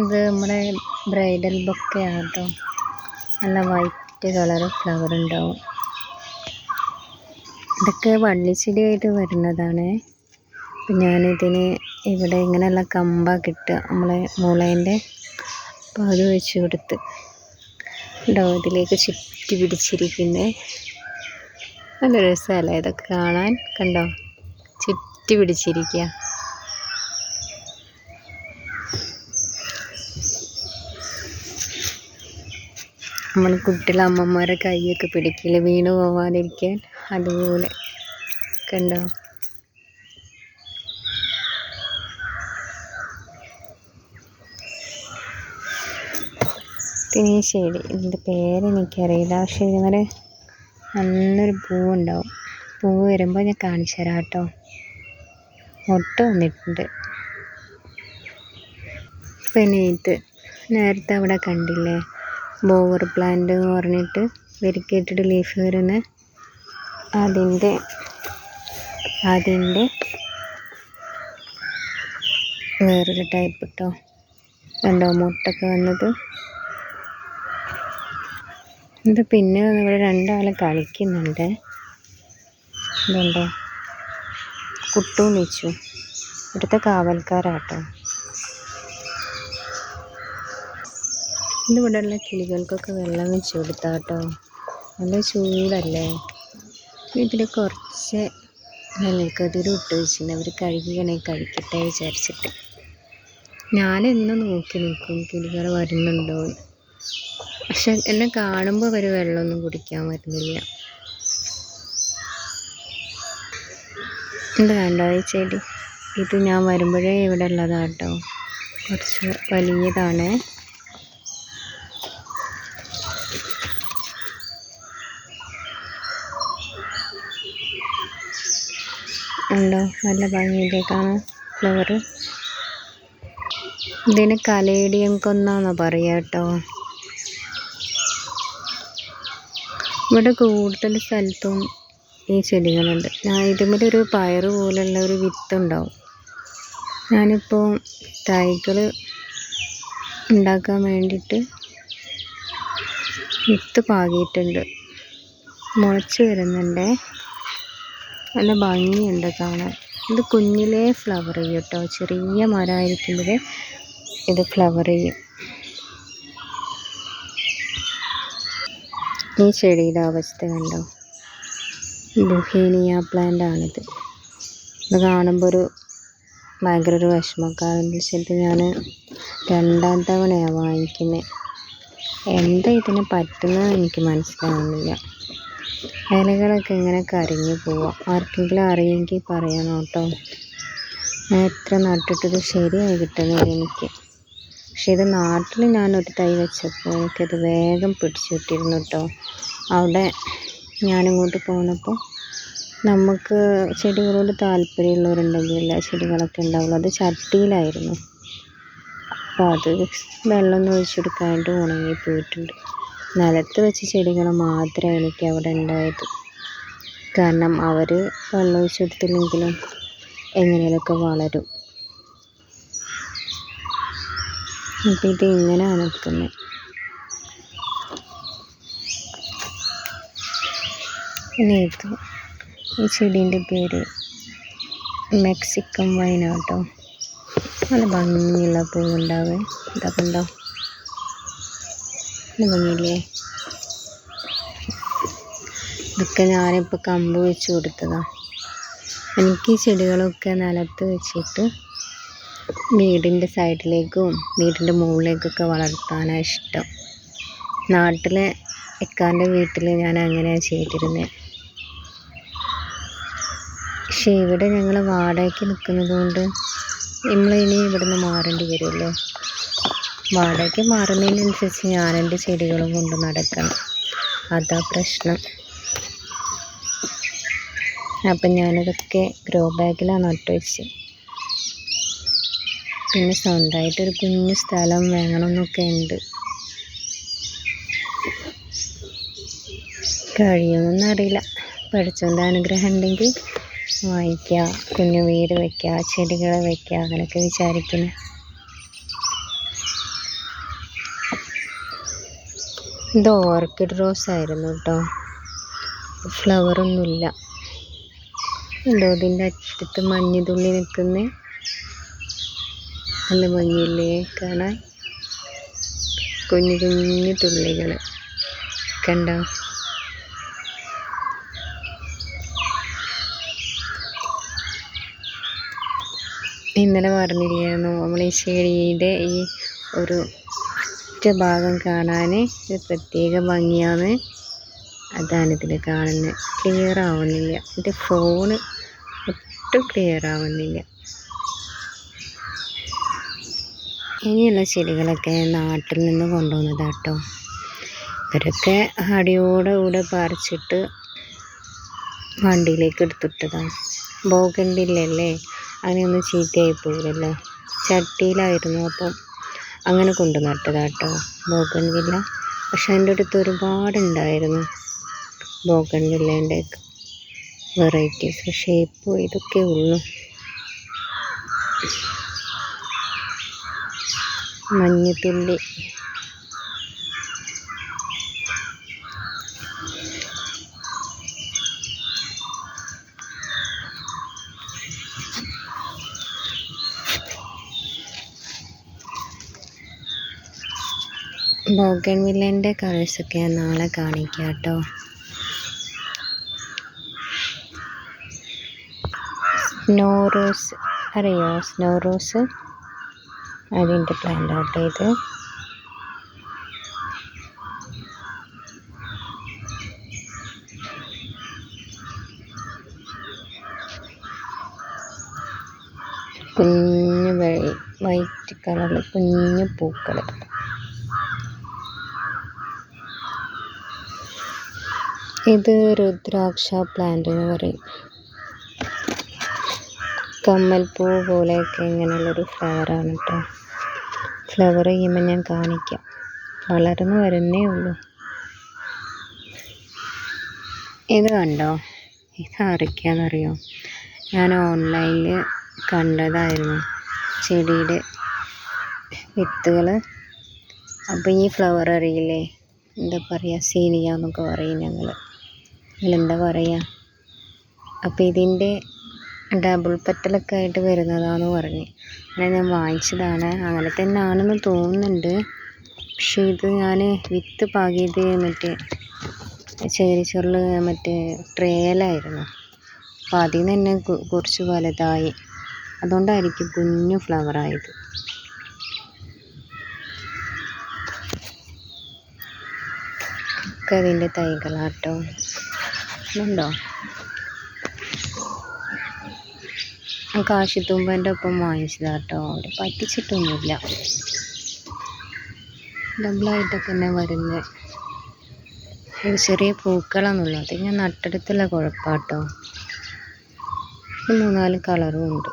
ഇത് നമ്മുടെ bridal bouquet കേട്ടോ നല്ല വൈറ്റ് കളർ ഫ്ലവർ ഉണ്ടാവും. ഇതൊക്കെ വള്ളിച്ചെടിയായിട്ട് വരുന്നതാണ്. ഞാനിതിന് ഇവിടെ ഇങ്ങനെയുള്ള കമ്പ കിട്ടുക. നമ്മളെ മുളേന്റെ അപ്പോൾ അത് വെച്ച് കൊടുത്ത്. ഉണ്ടോ ഇതിലേക്ക് ചുറ്റി പിടിച്ചിരിക്കുന്നത് നല്ല രസമല്ലേ? ഇതൊക്കെ കാണാൻ. കണ്ടോ? ചുറ്റി പിടിച്ചിരിക്കുക. നമ്മൾ കുട്ടികളെ അമ്മമാരെ കൈയൊക്കെ പിടിക്കില്ല വീണ് പോവാതിരിക്കാൻ അതുപോലെ. കണ്ടോ? പിന്നെ ശരി ഇതിന്റെ പേരെനിക്കറിയില്ല പക്ഷേ ഇതുവരെ നല്ലൊരു പൂവുണ്ടാവും. പൂവ് വരുമ്പോൾ ഞാൻ കാണിച്ചു തരാം കേട്ടോ. മുട്ട വന്നിട്ടുണ്ട്. പിന്നെ ഇത് നേരത്തെ അവിടെ കണ്ടില്ലേ? ബോവർ പ്ലാന്റ് എന്ന് പറഞ്ഞിട്ട് വെരിക്കേറ്റഡ് ലീഫ് വരുന്ന അതിന്റെ അതിന്റെ വേറൊരു ടൈപ്പ് കേട്ടോ കണ്ടോ മുട്ടൊക്കെ വന്നത്. ഇത് പിന്നെ ഇവിടെ രണ്ടാൾ കളിക്കുന്നുണ്ട്. ഇതുണ്ടോ? കുട്ടു നിച്ചു ഇവിടുത്തെ കാവൽക്കാരാട്ടോ. ഇന്നിവിടെയുള്ള കിളികൾക്കൊക്കെ വെള്ളം വെച്ച് കൊടുത്താ കേട്ടോ നല്ല ചൂടല്ലേ? ഇതിൽ കുറച്ച് നെൽക്കതിര് ഇട്ട് വെച്ചിട്ടുണ്ട്. അവർ കഴുകിയാണെ കഴിക്കട്ടെ വിചാരിച്ചിട്ട്. ഞാനെന്നും നോക്കി നിൽക്കും കിളികൾ വരുന്നുണ്ടോ പക്ഷെ എന്നെ കാണുമ്പോൾ അവർ വെള്ളമൊന്നും കുടിക്കാൻ വരുന്നില്ല. എന്താ വേണ്ടോ ഈ ചെടി? ഇത് ഞാൻ വരുമ്പോഴേ ഇവിടെ ഉള്ളതാട്ടോ. കുറച്ച് വലിയതാണ്. ഉണ്ടോ? നല്ല ഭംഗിയില്ലേ കാണാൻ ഫ്ലവർ ഇതിന് കലേഡിയം കൊന്നാന്ന് പറയുക കേട്ടോ. ഇവിടെ കൂടുതൽ സ്ഥലത്തും ഈ ചെടികളുണ്ട്. ഞാൻ ഇതുമേലൊരു പയറ് പോലുള്ള ഒരു വിത്തുണ്ടാവും. ഞാനിപ്പോൾ തൈകൾ ഉണ്ടാക്കാൻ വേണ്ടിയിട്ട് വിത്ത് പാകിയിട്ടുണ്ട്. മുളച്ച് വരുന്നുണ്ടേ. നല്ല ഭംഗിയുണ്ട് കാണാൻ. ഇത് കുഞ്ഞിലേ ഫ്ലവർ ചെയ്യും കേട്ടോ ചെറിയ മരമായിരിക്കുമ്പോഴേ ഇത് ഫ്ലവർ ചെയ്യും. ഈ ചെടിയുടെ അവസ്ഥ കണ്ടോ? ബുഹേനിയ പ്ലാന്റ് ആണിത്. ഇത് കാണുമ്പോൾ ഒരു ഭയങ്കര ഒരു വിഷമക്കാരെന്ന് വെച്ചിട്ട് ഞാൻ രണ്ടാം തവണയാണ് വാങ്ങിക്കുന്നത് എന്താ ഇതിന് പറ്റുന്നത് എനിക്ക് മനസ്സിലാവുന്നില്ല. ഇലകളൊക്കെ ഇങ്ങനെ കരിഞ്ഞു പോവാ. ആർക്കെങ്കിലും അറിയെങ്കിൽ പറയണം കേട്ടോ ഞാൻ എത്ര നട്ടിട്ടത് ശരിയായി കിട്ടുന്നില്ല എനിക്ക്. പക്ഷെ ഇത് നാട്ടിൽ ഞാനൊരു തൈ വെച്ചപ്പോൾ എനിക്കത് വേഗം പിടിച്ചു കിട്ടിയിരുന്നു കേട്ടോ. അവിടെ ഞാനിങ്ങോട്ട് പോന്നപ്പോൾ നമുക്ക് ചെടികളോട് താല്പര്യമുള്ളവരുണ്ടെങ്കിൽ എല്ലാ ചെടികളൊക്കെ ഉണ്ടാവുള്ളൂ. അത് ചട്ടിയിലായിരുന്നു. അപ്പോൾ അത് വെള്ളമൊന്നും ഒഴിച്ചെടുക്കാണ്ട് ഉണങ്ങി പോയിട്ടുണ്ട് നിലത്ത് വെച്ച ചെടികൾ മാത്രമേ എനിക്ക് അവിടെ ഉണ്ടായത്. കാരണം അവർ വെള്ളം ഒഴിച്ച് കൊടുത്തില്ലെങ്കിലും എങ്ങനെയൊക്കെ വളരും. അപ്പം ഇത് ഇങ്ങനെയാണ് നിൽക്കുന്നത് പിന്നെ ഇത്. ഈ ചെടീന്റെ പേര് മെക്സിക്കൻ വൈനാട്ടോ. നല്ല ഭംഗിയുള്ള പൂവുണ്ടാവേ. ഇതൊക്കെ ഉണ്ടോ നല്ല ഭംഗിയില്ലേ ഇതൊക്കെ ഞാനിപ്പോൾ കമ്പ് വെച്ച് കൊടുത്തതാണ് എനിക്ക് ചെടികളൊക്കെ നിലത്ത് വെച്ചിട്ട് വീടിന്റെ സൈഡിലേക്കും വീടിന്റെ മുകളിലേക്കൊക്കെ വളർത്താനാണ് ഇഷ്ടം. നാട്ടിലെ എക്കാന്റെ വീട്ടിൽ ഞാൻ അങ്ങനെയാണ് ചെയ്തിരുന്നത് പക്ഷേ ഇവിടെ ഞങ്ങൾ വാടകയ്ക്ക് നിൽക്കുന്നത് കൊണ്ട് നമ്മളിനി ഇവിടുന്ന് മാറേണ്ടി വരുമല്ലോ വാടകയ്ക്ക് മാറുന്നതിനനുസരിച്ച് ഞാൻ എന്റെ ചെടികളും കൊണ്ട് നടക്കണം. അതാ പ്രശ്നം. അപ്പം ഞാനതൊക്കെ ഗ്രോ ബാഗിലാണ് നട്ടു വെച്ച് പിന്നെ സ്വന്തമായിട്ടൊരു കുഞ്ഞു സ്ഥലം വേണമെന്നൊക്കെ ഉണ്ട്. കഴിയുമെന്നൊന്നും അറിയില്ല. പഠിച്ചോണ്ട് അനുഗ്രഹം ഉണ്ടെങ്കിൽ വാങ്ങിക്കുക കുഞ്ഞു വീട് വയ്ക്കുക ചെടികൾ വയ്ക്കുക അങ്ങനെയൊക്കെ വിചാരിക്കുന്നു. ഇത് ഓർക്കിഡ് റോസ് ആയിരുന്നു കേട്ടോ. ഫ്ലവറൊന്നുമില്ല. ഉണ്ടോ ഇതിന്റെ അറ്റത്ത് മഞ്ഞുതുള്ളി നിൽക്കുന്ന. നല്ല ഭംഗിയില്ലേ കാണാൻ? കുഞ്ഞു കുഞ്ഞു തുള്ളികൾ. കണ്ടോ? ഇന്നലെ പറഞ്ഞില്ലായിരുന്നു നമ്മൾ ഈ ചെടിയുടെ ഈ ഒരു ഭാഗം കാണാൻ ഒരു പ്രത്യേക ഭംഗിയാണ്. അതാണ് ഇതിൽ കാണുന്നത് ക്ലിയർ ആവുന്നില്ല. എന്റെ ഫോണ് ഒട്ടും ക്ലിയർ ആവുന്നില്ല. ഇനിയുള്ള ചെടികളൊക്കെ നാട്ടിൽ നിന്ന് കൊണ്ടുവന്നതാട്ടോ ഇവരൊക്കെ അടിയോടെ കൂടെ പറിച്ചിട്ട് വണ്ടിയിലേക്ക് എടുത്തിട്ടതാണ് ബോഗണ്ടില്ലല്ലേ? അങ്ങനെയൊന്നും ചീത്തയായി പോകില്ലല്ലോ ചട്ടിയിലായിരുന്നു അപ്പം അങ്ങനെ കൊണ്ട് നട്ടതാട്ടോ ബോഗൺവില്ല പക്ഷെ എന്റെ അടുത്ത് ഒരുപാടുണ്ടായിരുന്നു ബോഗൺവില്ലേന്റെ വെറൈറ്റീസ്. ഷേപ്പും ഇതൊക്കെ ഉള്ളു. മഞ്ഞത്തുള്ളി ബോഗൺവില്ലേന്റെ കളേഴ്സൊക്കെ ഞാൻ നാളെ കാണിക്കാം കേട്ടോ. സ്നോ റോസ് അറിയോ? സ്നോ റോസ് അതിന്റെ പ്ലാന്റ് ഔട്ട് ഇത്. കുഞ്ഞു വൈറ്റ് കളറിൽ കുഞ്ഞു പൂക്കൾ ഇത് രുദ്രാക്ഷ പ്ലാന്റ് എന്ന് പറയും. കമ്മൽപ്പൂ പോലെയൊക്കെ ഇങ്ങനെയുള്ളൊരു ഫ്ലവറാണ് കേട്ടോ ഫ്ലവർ ചെയ്യുമ്പോൾ ഞാൻ കാണിക്കാം. വളർന്നു വരുന്നേ ഉള്ളൂ. ഇത് കണ്ടോ? ഇത് ആരൊക്കെയാണെന്നറിയോ ഞാൻ ഓൺലൈനിൽ കണ്ടതായിരുന്നു. ചെടിയുടെ വിത്തുകൾ അപ്പോൾ ഈ ഫ്ലവർ അറിയില്ലേ? എന്താ പറയുക സീനിയ എന്നൊക്കെ പറയും ഞങ്ങൾ നിങ്ങളെന്താ പറയുക അപ്പോൾ ഇതിന്റെ ഡബിൾ പെറ്റലൊക്കെ ആയിട്ട് വരുന്നതാണെന്ന് പറഞ്ഞു. അങ്ങനെ ഞാൻ വാങ്ങിച്ചതാണ്. അങ്ങനെ തന്നെ ആണെന്ന് തോന്നുന്നുണ്ട്. പക്ഷേ ഇത് ഞാൻ വിത്ത് പാകിയത് മറ്റേ ചേരിച്ചോറിൽ മറ്റേ ട്രേയിലായിരുന്നു. അപ്പോൾ അതിൽ നിന്ന് തന്നെ കുറച്ച് വലുതായി. അതുകൊണ്ടായിരിക്കും കുഞ്ഞു ഫ്ലവറായത് ഒക്കെ അതിന്റെ തൈകളാട്ടോ. ഇതുണ്ടോ കാശിത്തുമ്പന്റെ ഒപ്പം വാങ്ങിച്ചതാട്ടോ. അവിടെ പറ്റിച്ചിട്ടൊന്നുമില്ല. ഡബിളായിട്ടൊക്കെ തന്നെ വരുന്നത് ഒരു ചെറിയ പൂക്കളാണുള്ളത് ഞാൻ നട്ടെടുത്തുള്ള കുഴപ്പമാട്ടോ മൂന്നാൽ കളറും ഉണ്ട്.